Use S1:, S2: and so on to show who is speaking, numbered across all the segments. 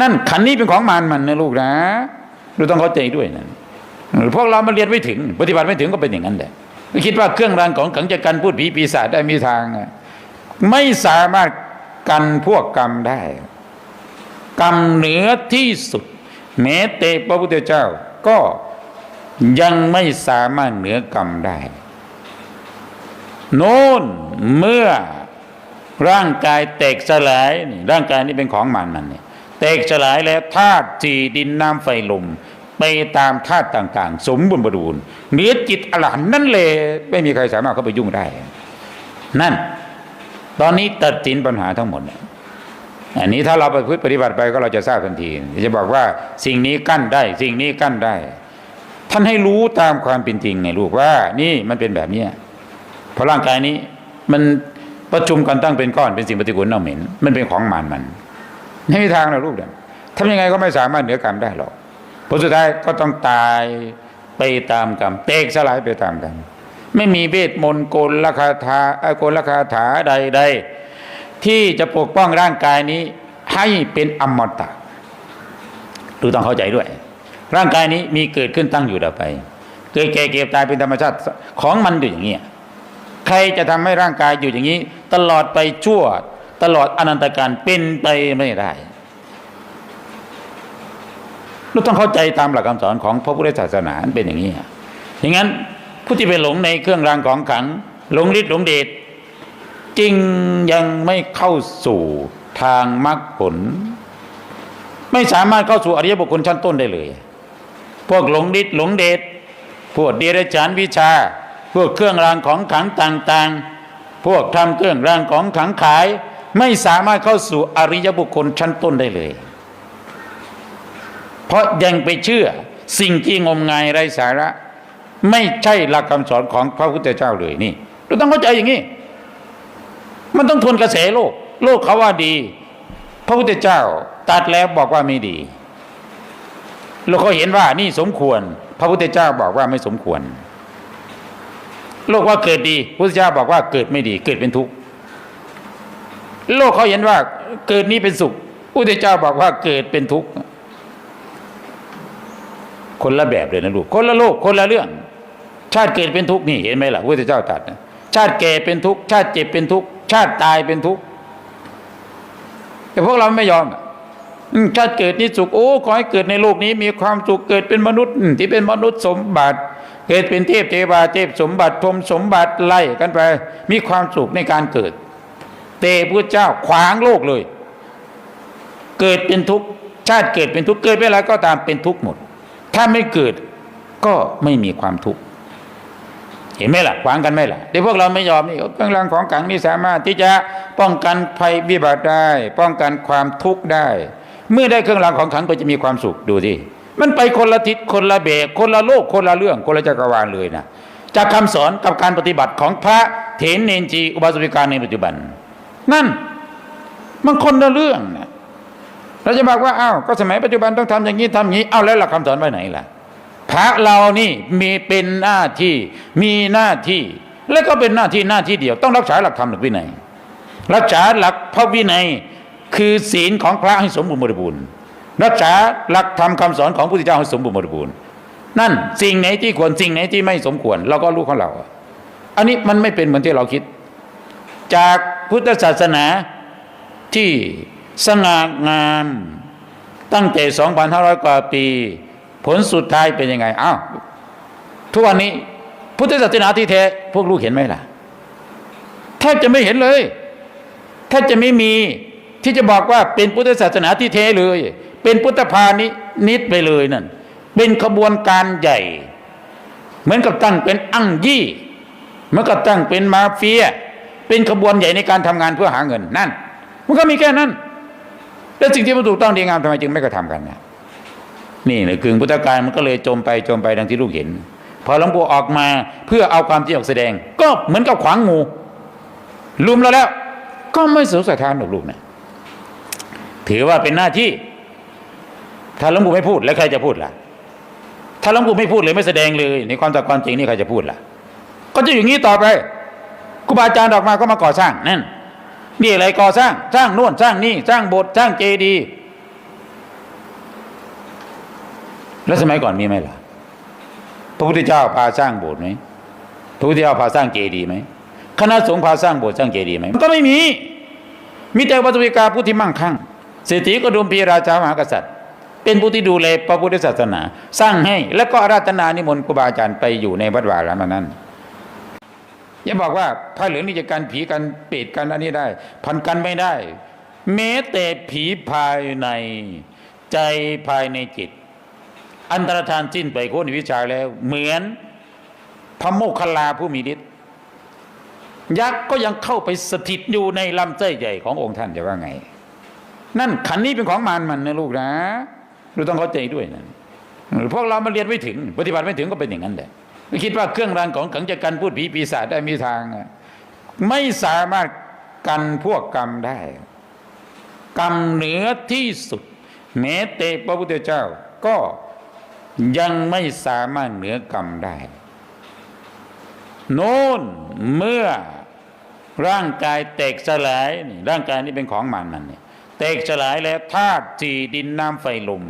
S1: นั่นขันนี้เป็นของมารมันนะลูกนะเราต้องเข้าใจด้วยนะพวกเรามาเรียนไม่ถึง ปฏิบัติไม่ถึงก็เป็นอย่างนั้นแหละคิดว่าเครื่องรางของขังจะกันพูดผีปีศาจได้มีทางไม่สามารถกันพวกกรรมได้ กรรมเหนือที่สุด แม้แต่พระพุทธเจ้าก็ยังไม่สามารถเหนือกรรมได้ โน่นเมื่อร่างกายแตกสลายร่างกายนี้เป็นของมันมันนี่ แตกสลายแล้วธาตุสี่ดินน้ำไฟลม ไปตามธาตุต่าง ๆ สมบูรณ์บริบูรณ์เหนือจิตอรหันนั่นเลยไม่มีใครสามารถเข้าไปยุ่งได้ นั่น ตอนนี้ตัดสินปัญหาทั้งหมดอันนี้ถ้าเราไปปฏิบัติไปก็เราจะทราบทันที จะบอกว่าสิ่งนี้กั้นได้ สิ่งนี้กั้นได้ ท่านให้รู้ตามความเป็นจริงไงลูกว่า นี่มันเป็นแบบเนี้เพราะร่างกายนี้มันประชุมกันตั้งเป็นก้อนเป็นสิ่งปฏิกูลเน่าเหม็น มันเป็นของมารมัน ไม่มีทางหรอกลูกเนี่ยทำยังไงก็ไม่สามารถเหนือกรรมได้หรอกผลสุดท้ายก็ต้องตายไปตามกรรมเตกสลายไปตามกรรมไม่มีเวทมนต์โกลลคาถาเอ่อกลคาถาใดๆ ที่จะปกป้องร่างกายนี้ให้เป็นอมตะดูต้องเข้าใจด้วย ร่างกายนี้มีเกิดขึ้นตั้งอยู่ดับไป เกิดแก่เก็บตายเป็นธรรมชาติของมันอยู่อย่างนี้ใครจะทำให้ร่างกายอยู่อย่างนี้ ตลอดไปชั่ว ตลอดอนันตการเป็นไปไม่ได้เราต้องเข้าใจตามหลักคำสอนของพระพุทธศาสนาเป็นอย่างนี้อย่างนั้นผู้ที่ไปหลงในเครื่องรางของขัง หลงฤทธิ์หลงเดชจริงยังไม่เข้าสู่ทางมรรคผล ไม่สามารถเข้าสู่อริยบุคคลชั้นต้นได้เลย พวกหลงฤทธิ์หลงเดชพวกเดรัจฉานวิชา พวกเครื่องรางของขังต่างๆ พวกทำเครื่องรางของขังขาย ไม่สามารถเข้าสู่อริยบุคคลชั้นต้นได้เลย เพราะยังไปเชื่อสิ่งที่งมงายไร้สาระ ไม่ใช่หลักคำสอนของพระพุทธเจ้าเลยนี่เราต้องเข้าใจอย่างนี้ มันต้องทวนกระแสโลก โลกเขาว่าดี พระพุทธเจ้าตัดแล้วบอกว่าไม่ดีเราก็เห็นว่านี่สมควร พระพุทธเจ้าบอกว่าไม่สมควร โลกว่าเกิดดีพระพุทธเจ้าบอกว่าเกิดไม่ดี เกิดเป็นทุกข์ โลกเขาเห็นว่าเกิดนี้เป็นสุขพระพุทธเจ้าบอกว่าเกิดเป็นทุกข์คนละแบบเลยนะลูกคนละโลกคนละเรื่อง ชาติเกิดเป็นทุกข์นี่เห็นไหมล่ะพระพุทธเจ้าตรัดชาติแก่เป็นทุกข์ชาติเจ็บเป็นทุกข์ชาติตายเป็นทุกข์แต่พวกเราไม่ยอมชาติเกิดนี่สุขโอ้ขอให้เกิดในโลกนี้มีความสุขเกิดเป็นมนุษย์ที่เป็นมนุษย์สมบัติ เกิดเป็นเทพเทวาเทพสมบัติพรมสมบัติไล่กันไป มีความสุขในการเกิด แต่พระเจ้าขวางโลกเลย เกิดเป็นทุกข์ชาติเกิดเป็นทุกข์เกิดไปแล้วก็ตามเป็นทุกข์หมด ถ้าไม่เกิดก็ไม่มีความทุกข์เห็นไหมล่ะขวางกันไหมล่ะเดี๋ยวพวกเราไม่ยอมนี่เครื่องรางของขลังนี่สามารถที่จะป้องกันภัยวิบัติได้ ป้องกันความทุกข์ได้ เมื่อได้เครื่องรางของขลังก็จะมีความสุขดูสิมันไปคนละทิศคนละเบกคนละโลกคนละเรื่องคนละจักรวาลเลยนะจากคำสอนกับการปฏิบัติของพระเถรเนนจีอุบาสกกาในปัจจุบัน นั่น มันคนละเรื่องนะเราจะบอกว่าอ้าวก็สมัยปัจจุบันต้องทำอย่างนี้ทำอย่างนี้เอาแล้วหลักคำสอนไว้ไหนล่ะพระเรานี่มีเป็นหน้าที่มีหน้าที่ และก็เป็นหน้าที่หน้าที่เดียว ต้องรักษาหลักธรรมหลักวินัยรักษาหลักพระวินัยคือศีลของพระให้สมบูรณ์บริบูรณ์รักษาหลักธรรมคำสอนของพระพุทธเจ้าให้สมบูรณ์บริบูรณ์นั่นสิ่งไหนที่ควรสิ่งไหนที่ไม่สมควร เราก็รู้ของเรา อันนี้มันไม่เป็นเหมือนที่เราคิด จาก พุทธศาสนาที่สง่างามตั้งแต่ 2,500 กว่าปี ผลสุดท้ายเป็นยังไงอ้าวทุกวันนี้ พุทธศาสนาที่แท้ พวกลูกเห็นไหมล่ะแทบจะไม่เห็นเลยแทบจะไม่มีที่จะบอกว่าเป็นพุทธศาสนาที่แท้เลย เป็นพุทธพาณินิดไปเลยนั่นเป็นขบวนการใหญ่ เหมือนกับตั้งเป็นอั้งยี่เหมือนกับตั้งเป็นมาเฟีย เป็นขบวนใหญ่ในการทำงานเพื่อหาเงินนั่น มันก็มีแค่นั้น แล้วสิ่งที่มันถูกต้องดีงามทำไมจึงไม่กระทำกันนะนี่เลยกึ่งพุทธการมันก็เลยจมไปจมไปดังที่ลูกเห็น พอหลวงปู่ออกมาเพื่อเอาความจริงออกแสดง ก็เหมือนกับขวางงูลุมเราแล้ว ก็ไม่สูสทานหรอกลูกนะถือว่าเป็นหน้าที่ ถ้าหลวงปู่ไม่พูดแล้วใครจะพูดล่ะ ถ้าหลวงปู่ไม่พูดเลยไม่แสดงเลย ในความตามความจริงนี่ใครจะพูดล่ะ ก็จะอย่างนี้ต่อไป รูบาอาจารย์ออกมาก็มาก่อสร้างนั่นนี่อะไรก่อสร้างสร้างโน่นสร้างนี่สร้างโบสถ์สร้างเจดีย์แล้วสมัยก่อนมีไหมล่ะพระพุทธเจ้าพาสร้างโบสถ์ไหมพระพุทธเจ้าพาสร้างเจดีย์ไหมคณะสงฆ์พาสร้างโบสถ์สร้างเจดีย์ไหมมันก็ไม่มี มีแต่วัตถุวิกาผู้ที่มั่งคั่งเศรษฐีก็ดมพีราชามหากษัตริย์ เป็นผู้ที่ดูแลพระพุทธศาสนา สร้างให้แล้วก็อาราธนานิมนต์ครูบาอาจารย์ไปอยู่ในวัดวาระมานั้น อย่าบอกว่าผ้าเหลืองนี่จะกันผีกันเปรตกันอันนี้ได้ พันกันไม่ได้ แม้แต่ผีภายในใจภายในจิต อันตรธานสิ้นไปโคนวิชาแล้ว เหมือนพระโมคคัลลาผู้มีฤทธิ์ยักษ์ก็ยังเข้าไปสถิตอยู่ในลำไส้ใหญ่ขององค์ท่านจะว่าไง นั่นขันนี้เป็นของมารมันนะลูกนะเราต้องเข้าใจด้วยนะพวกเรามาเรียนไม่ถึง ปฏิบัติไม่ถึงก็เป็นอย่างนั้นแหละ คิดว่าเครื่องรางของขังจะกันพูดผีปีศาจได้มีทาง ไม่สามารถกันพวกกรรมได้ กรรมเหนือที่สุด แม้แต่พระพุทธเจ้าก็ยังไม่สามารถเหนือกรรมได้ โน้นเมื่อร่างกายแตกสลายร่างกายนี้เป็นของมันมันเนี่ยแตกสลายแล้วธาตุสี่ดินน้ำไฟลม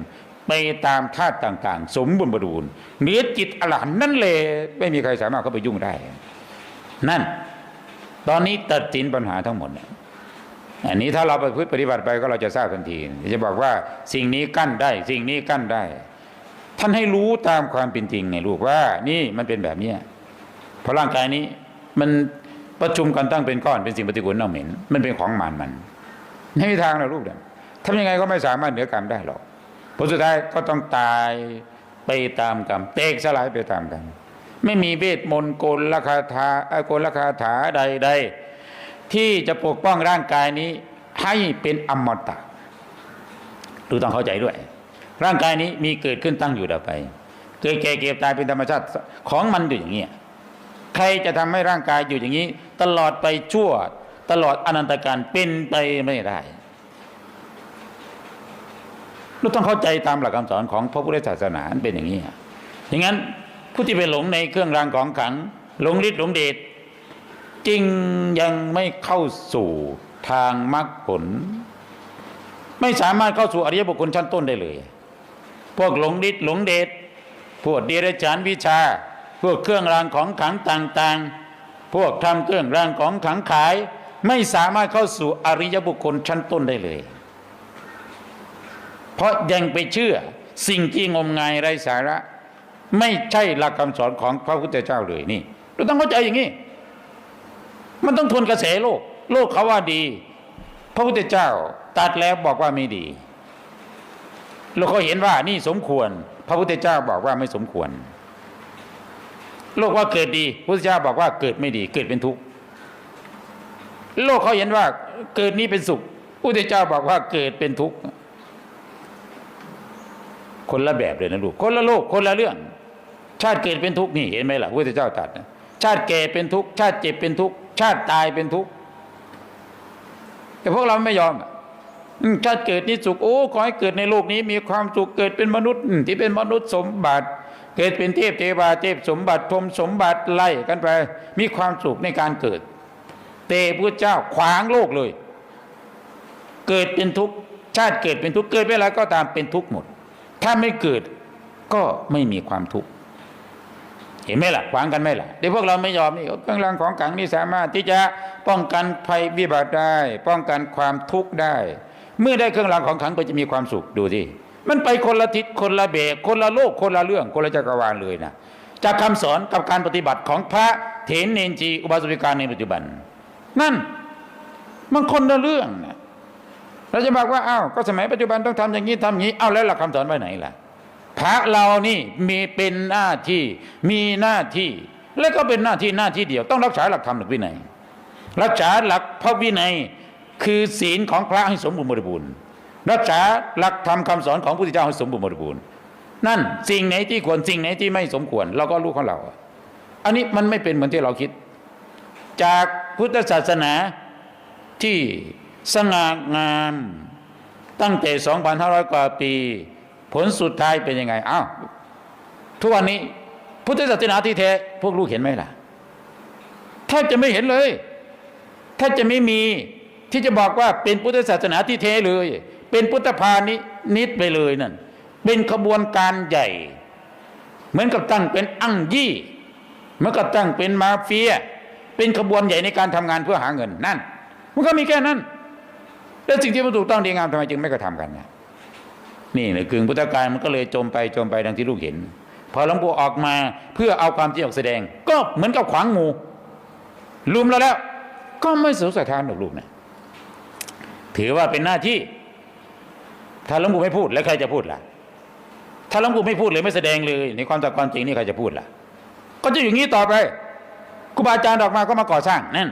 S1: ไปตามธาตุต่าง ๆ สมบูรณ์บรูนเหนือจิตอรหันนั่นเลยไม่มีใครสามารถเข้าไปยุ่งได้ นั่น ตอนนี้ตัดสินปัญหาทั้งหมดเนี่ยอันนี้ถ้าเราไปปฏิบัติไปก็เราจะทราบทันที จะบอกว่าสิ่งนี้กั้นได้ สิ่งนี้กั้นได้ ท่านให้รู้ตามความเป็นจริงไงลูกว่า นี่มันเป็นแบบเนี้ยเพราะร่างกายนี้ มันประชุมกันตั้งเป็นก้อนเป็นสิ่งปฏิกูลเน่าเหม็น มันเป็นของมารมันไม่มีทางนะลูกเนี่ยทำยังไงก็ไม่สามารถเหนือกรรมได้หรอก ผลสุดท้ายก็ต้องตายไปตามกรรมเตกสลายไปตามกรรมไม่มีเวทมนต์กลลคาถาเอ่อกลคาถาใด ๆ ที่จะปกป้องร่างกายนี้ให้เป็นอมตะดูต้องเข้าใจด้วย ร่างกายนี้มีเกิดขึ้นตั้งอยู่ดับไป เกิดแก่เก็บตายเป็นธรรมชาติของมันอยู่อย่างเงี้ใครจะทำให้ร่างกายอยู่อย่างนี้ ตลอดไปชั่วตลอดอนันตการเป็นไปไม่ได้ เราต้องเข้าใจตามหลักคำสอนของพระพุทธศาสนาเป็นอย่างนี้อย่างนั้นผู้ที่ไปหลงในเครื่องรางของขลัง หลงฤทธิ์หลงเดชจริงยังไม่เข้าสู่ทางมรรคผล ไม่สามารถเข้าสู่อริยบุคคลชั้นต้นได้เลย พวกหลงฤทธิ์หลงเดชพวกเดรัจฉานวิชา พวกเครื่องรางของขลังต่างๆ พวกทำเครื่องรางของขลังขาย ไม่สามารถเข้าสู่อริยบุคคลชั้นต้นได้เลย เพราะยังไปเชื่อสิ่งที่งมงายไร้สาระ ไม่ใช่หลักคำสอนของพระพุทธเจ้าเลยนี่เราต้องเข้าใจอย่างนี้ มันต้องทวนกระแสโลก โลกเขาว่าดี พระพุทธเจ้าตัดแล้วบอกว่าไม่ดีโลกเขาเห็นว่านี่สมควร พระพุทธเจ้าบอกว่าไม่สมควร โลกว่าเกิดดีพระพุทธเจ้าบอกว่าเกิดไม่ดี เกิดเป็นทุกข์โลกเขาเห็นว่าเกิดนี้เป็นสุขพระพุทธเจ้าบอกว่าเกิดเป็นทุกข์ คนละแบบเลยนะลูกคนละโลกคนละเรื่อง ชาติเกิดเป็นทุกข์นี่เห็นไหมล่ะพระพุทธเจ้าตรัสนะชาติแก่เป็นทุกข์ชาติเจ็บเป็นทุกข์ชาติตายเป็นทุกข์แต่พวกเราไม่ยอมชาติเกิดนี่สุขโอ้ขอให้เกิดในโลกนี้ มีความสุขเกิดเป็นมนุษย์ที่เป็นมนุษย์สมบัติ เกิดเป็นเทพเทวาเทพสมบัติพรมสมบัติไล่กันไป มีความสุขในการเกิดแต่พระเจ้าขวางโลกเลย เกิดเป็นทุกข์ชาติเกิดเป็นทุกข์เกิดเวลาก็ตามเป็นทุกข์หมด ถ้าไม่เกิดก็ไม่มีความทุกข์เห็นไหมล่ะขวางกันไหมล่ะเดี๋ยวพวกเราไม่ยอมนี่เครื่องรางของขลังนี่สามารถที่จะป้องกันภัยวิบัติได้ ป้องกันความทุกข์ได้ เมื่อได้เครื่องรางของขลังก็จะมีความสุขดูสิมันไปคนละทิศคนละเบกคนละโลกคนละเรื่องคนละจักรวาลเลยนะจากคำสอนกับการปฏิบัติของพระเถรเนนจีอุบาสิกาในปัจจุบัน นั่นมันคนละเรื่องนะ เราจะบอกว่าอ้าวก็สมัยปัจจุบันต้องทำอย่างนี้ทำอย่างนี้อ้าวแล้วหลักคำสอนไว้ไหนล่ะ พระเรานี่มีเป็นหน้าที่มีหน้าที่ และก็เป็นหน้าที่หน้าที่เดียว ต้องรักษาหลักธรรมหลักวินัยรักษาหลักพระวินัยคือศีลของพระให้สมบูรณ์บริบูรณ์รักษาหลักธรรมคำสอนของพระพุทธเจ้าให้สมบูรณ์บริบูรณ์นั่นสิ่งไหนที่ควรสิ่งไหนที่ไม่สมควร เราก็รู้ของเรา อันนี้มันไม่เป็นเหมือนที่เราคิด จากพุทธศาสนาที่ สง่างามตั้งแต่ 2,500 กว่าปี ผลสุดท้ายเป็นยังไงอ้าวทุกวันนี้ พุทธศาสนาที่แท้ พวกลูกเห็นไหมล่ะแทบจะไม่เห็นเลยแทบจะไม่มีที่จะบอกว่าเป็นพุทธศาสนาที่แท้เลย เป็นพุทธพาณินิดไปเลยนั่นเป็นขบวนการใหญ่ เหมือนกับตั้งเป็นอั้งยี่เหมือนกับตั้งเป็นมาเฟีย เป็นขบวนใหญ่ในการทำงานเพื่อหาเงินนั่น มันก็มีแค่นั้น แล้วสิ่งที่มันถูกต้องดีงามทำไมจึงไม่กระทำกันเนี่ยนี่นะกึ่งพุทธการมันก็เลยจมไปจมไปดังที่ลูกเห็น พอหลวงปู่ออกมาเพื่อเอาความจริงออกแสดง ก็เหมือนกับขวางงูลุมเราแล้ว ก็ไม่สูญสะท้านหรอกลูกนะถือว่าเป็นหน้าที่ ถ้าหลวงปู่ไม่พูดแล้วใครจะพูดล่ะ ถ้าหลวงปู่ไม่พูดเลยไม่แสดงเลย ในความตัดความจริงนี่ใครจะพูดล่ะ ก็จะอย่างนี้ต่อไปครูบาอาจารย์ออกมาก็มาก่อสร้างนั่น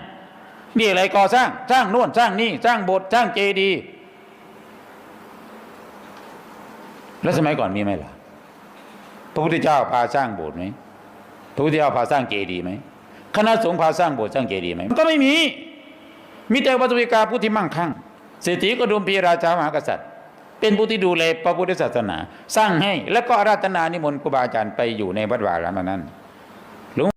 S1: นี่อะไรก่อสร้าง สร้างโน่นสร้างนี่สร้างโบสถ์สร้างเจดีย์แล้วสมัยก่อนมีไหมล่ะ พระพุทธเจ้าพาสร้างโบสถ์ไหมพระพุทธเจ้าพาสร้างเจดีย์ไหมคณะสงฆ์พาสร้างโบสถ์สร้างเจดีย์ไหมมันก็ไม่มี มีแต่วัตถุวิกาผู้ที่มั่งคั่งเศรษฐีก็ดุมพีราชามหากษัตริย์ เป็นผู้ที่ดูแลพระพุทธศาสนา สร้างให้แล้วก็อาราธนานิมนต์ครูบาอาจารย์ไปอยู่ในวัดวารามานั้น